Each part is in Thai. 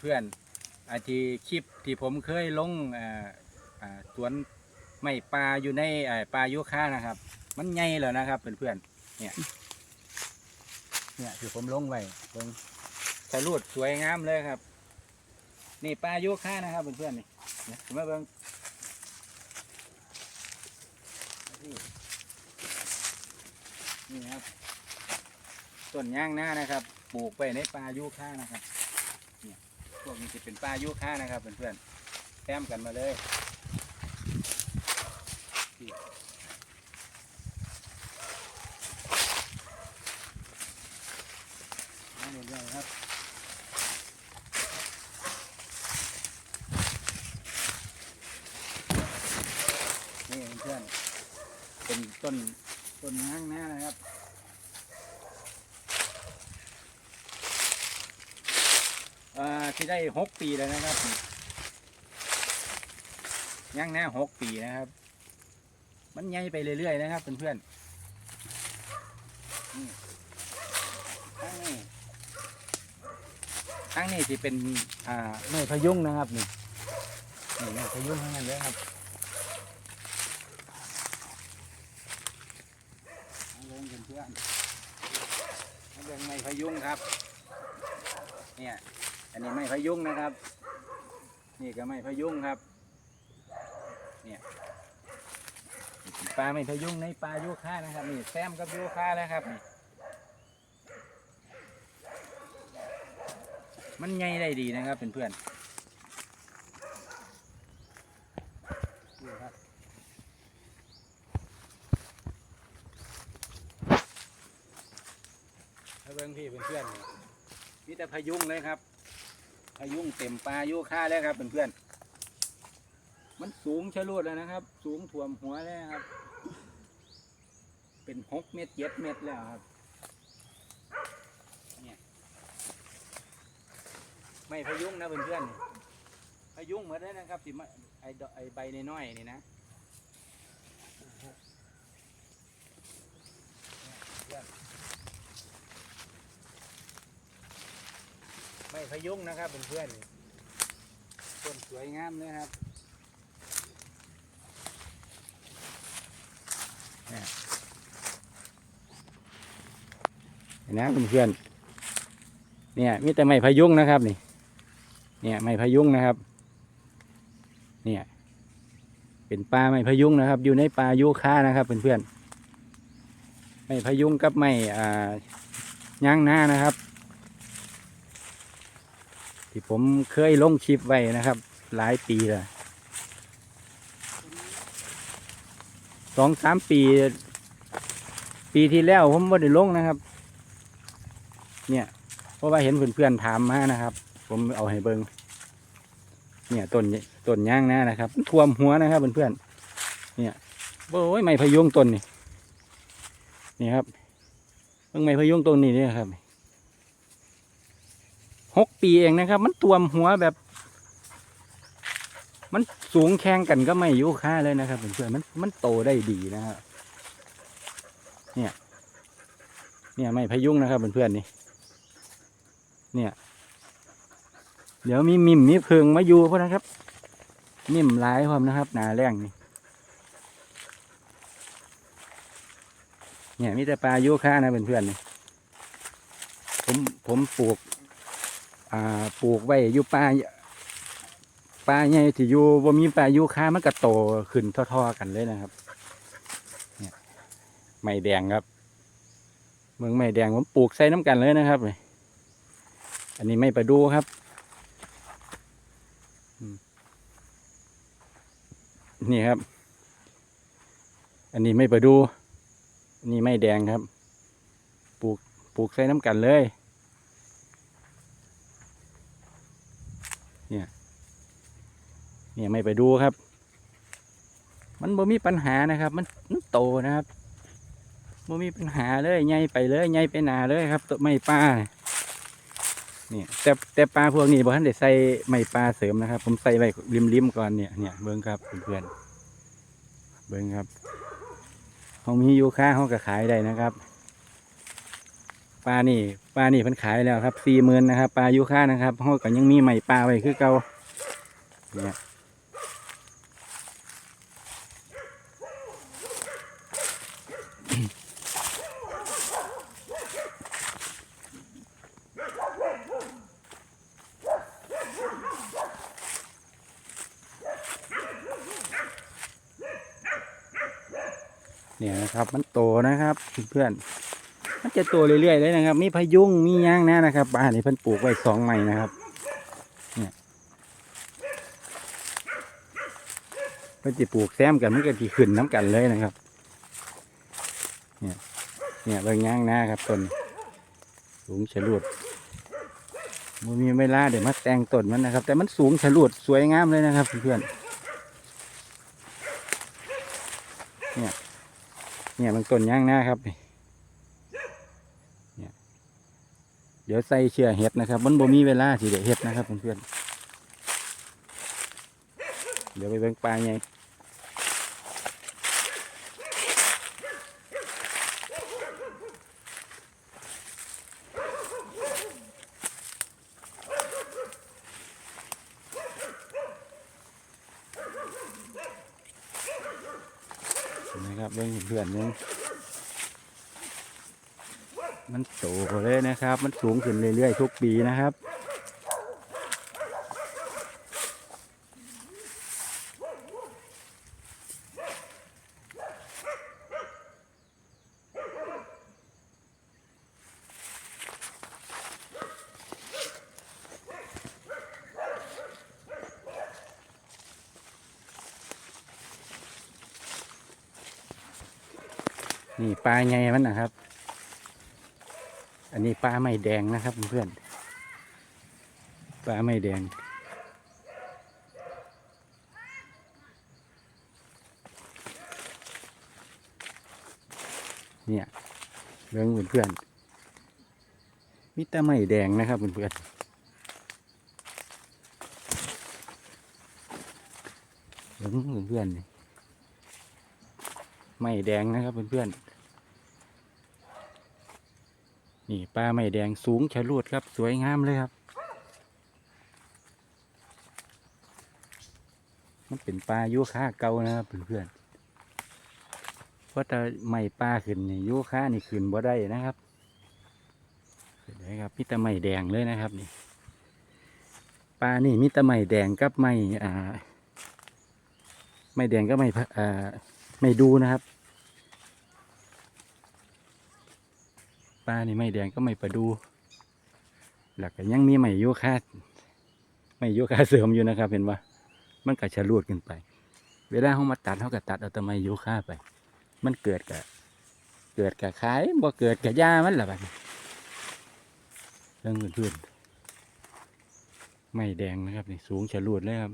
เพื่อนๆอาทีคลิปที่ผมเคยลงอ่าอ่าสวนไม้ปลาอยู่ในปลายุค่านะครับ มันใหญ่แล้วนะครับเพื่อนๆเนี่ยเนี่ยที่ผมลงไว้เบิ่งสรูดสวยงามเลยครับ นี่ปลายุค่านะครับเพื่อนๆนี่เนี่ยมาเบิ่งนี่นี่ครับต้นย่างหน้านะครับ ปลูกไปในป่ายูค่านะครับ วกนี้จะเป็นป่ายูค่านะครับเพื่อนๆแต้มกันมาเลยนี่มาเรื่อยๆครับนี่เพื่อนเป็นต้นต้นย่างหน้านะครับ อ่า ที่ได้หกปีแล้วนะครับย่างหน้าหกปีนะครับ มันใหญ่ไปเรื่อยๆนะครับเพื่อนๆทั้งนี้ทั้งนี้ที่เป็นอ่าไม้พยุงนะครับนี่นี่ไม้พยุงทั้งนั้นเลยครับเอาลงกันเพื่อนเอาเรื่องไม้พยุงครับ เนี่ย นนี้ไม้พยุงนะครับ นี่ก็ไม้พยุงครับ เนี่ยปลาไม้พยุงในปลายูค่านะครับ นี่แซมกับยูค่าแล้วครับนี่มันใหญ่ได้ดีนะครับเพื่อนๆนี่ครับถ้าเบิ่งพี่เพื่อนๆนี่มีแต่พยุงเลยครับ พายุงเต็มปลายุค่าแล้วครับเพื่อนๆมันสูงชะลูดแล้วนะครับ สูงถ่วมหัวแล้วครับ เป็นหกเมตรเจ็ดเมตรแล้วครับเนี่ยไม่พายุงนะเพื่อนๆพายุงเหมือนได้นะครับที่มาไอ้ดอกไอ้ใบน้อยๆนี่นะเนี่ยเพยุงนะครับเพื่อนๆต้นสวยงามเลยครับเนี่ยเห็นนะเพื่อนๆเนี่ยมีแต่ไม้พยุงนะครับนี่ เนี่ยไม้พยุงนะครับ เนี่ยเป็นปลาไม้พยุงนะครับ อยู่ในปลายูคานะครับเพื่อนๆไม้พยุงกับไม้อ่าย่างหน้านะครับ ที่ผมเคยลงคลิปไว้นะครับ หลายปีแล้วสองสามปี ปีที่แล้วผมไม่ได้ลงนะครับ เนี่ย เพราะว่าเห็นเพื่อนๆถามมานะครับ ผมเอาให้เบิงเนี่ยต้นต้นย่างน้านะครับท่วมหัวนะครับเพื่อนๆเนี่ยโอ้ยไม่พยุงต้นนี่นี่ครับเพิ่งไม่พยุงต้นนี้นี่ครับ หกปีเองนะครับ มันตัวมหัวแบบ มันสูงแข่งกันก็ไม่ยุค่าเลยนะครับเพื่อนๆมันมันโตได้ดีนะครับเนี่ย เนี่ยไม่พยุงนะครับเพื่อนๆนี่เนี่ย เดี๋ยวมีมิมมีเพิงมาอยู่พอนะครับ มิมหลายพร้อมนะครับหนาแรงนี่เนี่ยมีแต่ปลายุค่านะเพื่อนๆนี่ผมผมปลูก ปลูกไว้อยู่ป่าป่าใหญ่ที่อยู่บ่มีป่ายูค้ามันก็โตขึ้นท่อๆกันเลยนะครับเนี่ยไม้แดงครับ เมืองไม้แดงผมปลูกใส่น้ำกันเลยนะครับอันนี้ไม่ประดูครับนี่ครับ อันนี้ไม่ประดูนนี้ไม่แดงครับ ปลูก ปลูกใส่น้ำกันเลย เนี่ยไม่ไปดูครับ มันบ่มีปัญหานะครับ มันมันโตนะครับบ่มีปัญหาเลยใหญ่ไปเลยใหญ่ไปหนาเลยครับตัวไม่ปลาเนี่ยแต่แต่ปลาพวกนี้บ่ทันได้ใส่ไม่ปลาเสริมนะครับ ผมใส่ไว้ริมๆก่อนเนี่ยเนี่ยเบิ้งครับเพื่อนเบิ้งครับเขามียูค่าเขาก็ขายได้นะครับปลานี่ปลานี่เพิ่นขายแล้วครับสี่หมื่นนะครับปลายูค่านะครับห้อก็ยังมีใหม่ปลาไว้คือเก่าเนี่ย เนี่ยนะครับ มันโตนะครับเพื่อนมันจะโตเรื่อยๆเลยนะครับ มีพยุงมีย่างแน่นะครับปลานี่เพิ่นปลูกไว้สองใหม่นะครับเนี่ยเพิ่นจะปลูกแซมกันมันก็ที่ขึ้นน้ำกันเลยนะครับ เนี่ยเนี่ยเบิ่งย่างน้าครับต้นสูงฉลุดมันมีเวลาเดี๋ยวมาแต่งต้นมันนะครับ แต่มันสูงฉลุดสวยงามเลยนะครับเพื่อนเนี่ย เนี่ยมันต้นย่างหน้าครับเนี่ยเดี๋ยวใส่เชื่อเห็ดนะครับมันบ่มีเวลาสิเดี๋ยวเห็ดนะครับเพื่อนๆเดี๋ยวไปเบิ่งปลาไง นะครับเบิ่งเพื่อนๆนึงมันโตเลยนะครับ มันสูงขึ้นเรื่อยๆทุกปีนะครับ นี่ปลาไงมันนะครับ อันนี้ปลาไม่แดงนะครับเพื่อนๆปลาไม่แดง เนี่ยเรื่องเพื่อนๆมีแต่ไม่แดงนะครับเพื่อนๆเรื่องเพื่อนๆไม่แดงนะครับเพื่อนๆ นี่ปลาไม่แดงสูงฉลูดครับ สวยงามเลยครับ มันเป็นปลายุค่าเก่านะครับเพื่อนๆเพราะแต่ไม่ปลาขึ้นนี่ยุค่านี่ขึ้นบ่ได้นะครับเห็นไหมครับมีแต่ไม่แดงเลยนะครับนี่ปลานี่มีแต่ไม่แดงกับไม่อ่า ไม่แดงก็ไม่อ่าไม่ดูนะครับ ปลานี่ไม่แดงก็ไม่ประดู หลักก็ยังมีไม่โยคาไม่โยคาเสริมอยู่นะครับเห็นว่ามันก็ฉลูดขึ้นไป เวลาเขามาตัดเขาก็ตัดเอาแต่ไม่โยคาไป มันเกิดกับเกิดกับขายบ่เกิดกับยามันละบัดเรื่องอื่นๆไม่แดงนะครับนี่สูงฉลูดเลยครับ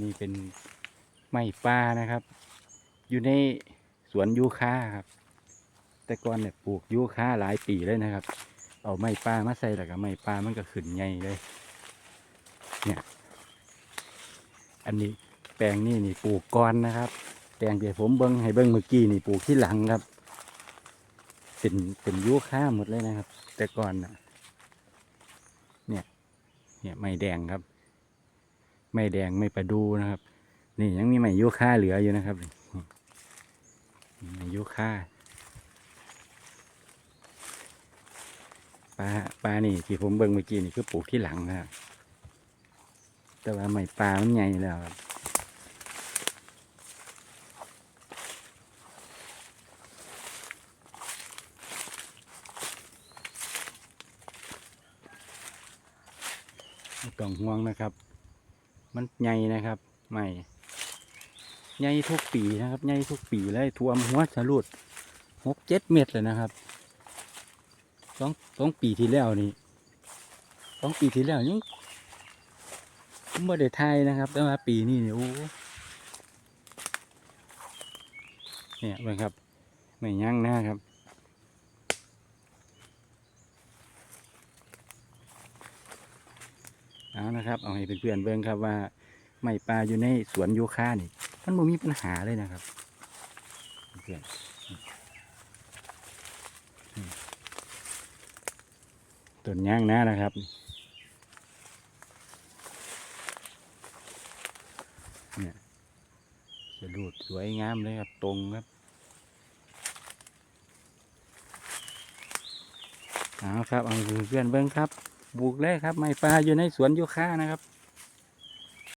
นี่เป็นไม้ปลานะครับ อยู่ในสวนยูคาครับ แต่ก่อนเนี่ยปลูกยูคาหลายปีเลยนะครับ เอาไม้ปลามาใส่แล้วก็ไม้ปลามันก็ขึ้นใหญ่เลย เนี่ย อันนี้แปลงนี่นี่ปลูกก่อนนะครับ แปลงที่ผมเบิ้งให้เบิ้งเมื่อกี้นี่ปลูกที่หลังครับ เป็นเป็นยูคาหมดเลยนะครับ แต่ก่อนนะเนี่ย เนี่ยไม้แดงครับ ไม่แดงไม่ประดูนะครับ นี่ยังมีไม้ยุค่าเหลืออยู่นะครับไม้ยุค่าปลาปลานี่ที่ผมเบิ่งเมื่อกี้นี่คือปลูกที่หลังนะครับแต่ว่าไม้ปลามันใหญ่แล้วครับต้องห่วงนะครับ มันใหญ่นะครับไม่ใหญ่ทุกปีนะครับใหญ่ทุกปีเลยท่วมหัวสลุดหกเจ็ดเมตรเลยนะครับสองสองปีที่แล้วนี่สองปีที่แล้วยังไม่ได้ไทยนะครับ แต่ว่าปีนี้เนี่ยโอ้เนี่ยเลยครับไม่ยั้งหน้าครับ เอานะครับเอาให้เพื่อนๆเบิ่งครับว่าไม้ปลาอยู่ในสวนโยคะนี่มันบ่มีปัญหาเลยนะครับเพื่อนต้นย่างนะนะครับเนี่ยจะรูดสวยงามเลยครับตรงครับเอาครับเอาให้เพื่อนเบิ่งครับ บุกเลยครับ ไม้ปลาอยู่ในสวนโยคะนะครับ